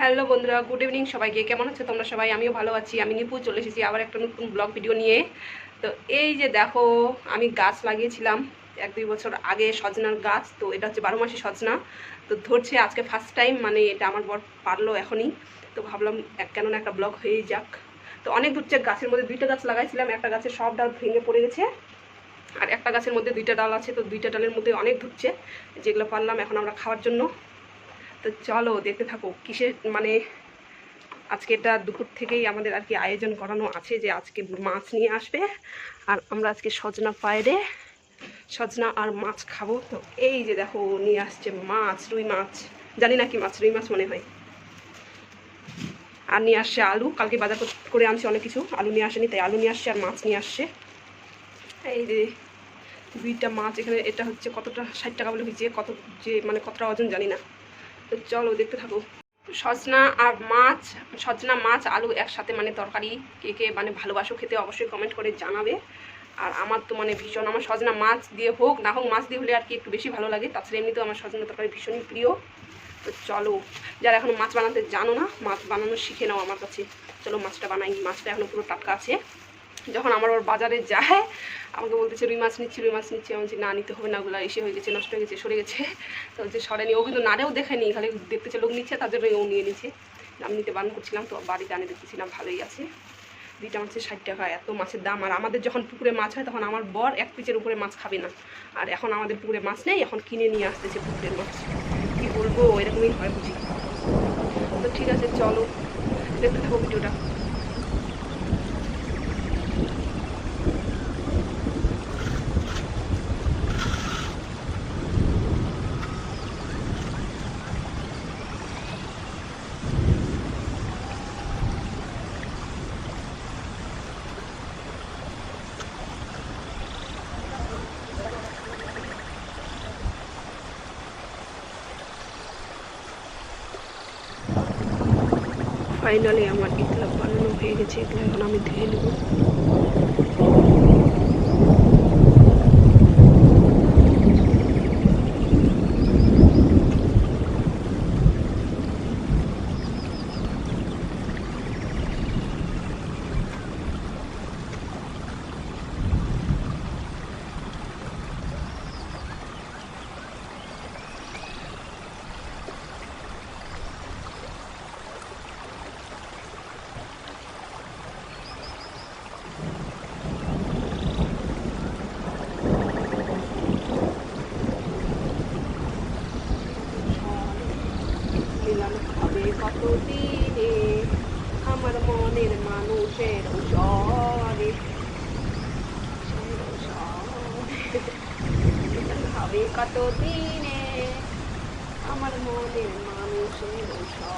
Hello বন্ধুরা, good evening সবাইকে। কেমন আছো তোমরা সবাই? আমিও ভালো আছি। আমি নিপু, চলে এসেছি আবার একটা নতুন ব্লগ ভিডিও নিয়ে। তো এই যে দেখো, আমি গাছ লাগিয়েছিলাম এক দুই বছর আগে, সজনার গাছ। তো এটা হচ্ছে বারো মাসে সজনা। তো ধরছে আজকে ফার্স্ট টাইম মানে এটা আমার বর পারল এখনই। তো ভাবলাম এক কেননা একটা ব্লগ হয়েই যাক। তো অনেক ধরছে গাছের মধ্যে দুইটা গাছ লাগাইছিলাম, একটা গাছের সব ডাল ভেঙে পড়ে গেছে, আর একটা গাছের মধ্যে দুইটা ডাল আছে। তো দুইটা ডালের মধ্যে অনেক ধুচ্ছে যেগুলো পারলাম এখন আমরা খাওয়ার জন্য। তো চলো দেখতে থাকো, কিসের মানে আজকে এটা দুপুর থেকেই আমাদের আর কি আয়োজন করানো আছে যে আজকে মাছ নিয়ে আসবে। আর আমরা আজকে সজনা পায়রে সজনা আর মাছ খাব। তো এই যে দেখো, নিয়ে আসছে মাছ, রুই মাছ। জানি না কি মাছ, রুই মাছ মনে হয়। আর নিয়ে আসছে আলু। কালকে বাজার করে আনছে অনেক কিছু। আলু নিয়ে আসেনি, তাই আলু নিয়ে আসছে আর মাছ নিয়ে আসছে। এই যে দুইটা মাছ এখানে, এটা হচ্ছে কতটা, ষাট টাকা বলে হয়েছে, কত যে মানে কতটা ওজন জানি না। তো চলো দেখতে থাকো। সজনা আর মাছ, সজনা, মাছ, আলু একসাথে মানে তরকারি কে কে মানে ভালোবাসো খেতে অবশ্যই কমেন্ট করে জানাবে। আর আমার তো মানে ভীষণ, আমার সজনা মাছ দিয়ে হোক, না হোক, মাছ দিয়ে হলে আর কি একটু বেশি ভালো লাগে। তাছাড়া এমনিতেও আমার সজনা তরকারি ভীষণই প্রিয়। তো চলো, যারা এখন মাছ বানাতে জানো না, মাছ বানানো শিখে নাও আমার কাছে। চলো মাছটা বানাই, মাছটা এখনও পুরো টাটকা আছে। যখন আমার ওর বাজারে যায়, আমাকে বলতেছে, রুই মাছ নিচ্ছি, রুই মাছ নিচ্ছি। আমি না, নিতে হবে না। ওগুলো এসে হয়ে গেছে, নষ্ট হয়ে গেছে, সরে গেছে। তো হচ্ছে সরেনি ও কিন্তু নাড়েও দেখেনি। খালি দেখতেছে, লোক নিচ্ছে জন্য ও নিয়ে নিচ্ছে। আমি নিতে বারণ করছিলাম, তো বাড়িতে আনে দেখতেছিলাম ভালোই আছে। দুইটা মাছের ষাট টাকা, এত মাছের দাম। আর আমাদের যখন পুকুরে মাছ হয়, তখন আমার বর এক পিচের উপরে মাছ খাবে না। আর এখন আমাদের পুকুরে মাছ নেই, এখন কিনে নিয়ে আসতেছে পুকুরের মাছ। কি বলব, এরকমই হয় বুঝি। তো ঠিক আছে, চলো, দেখতে থাকো ভিডিওটা। ফাইনালি আমার ইতলাপ বানানো হয়ে গেছে এগুলো এখন আমি ধুয়ে নেব মিলান খাবে কত দিনে আমার মনের মানুষের সরে খাবে কত দিনে আমার মনের মানুষের সরে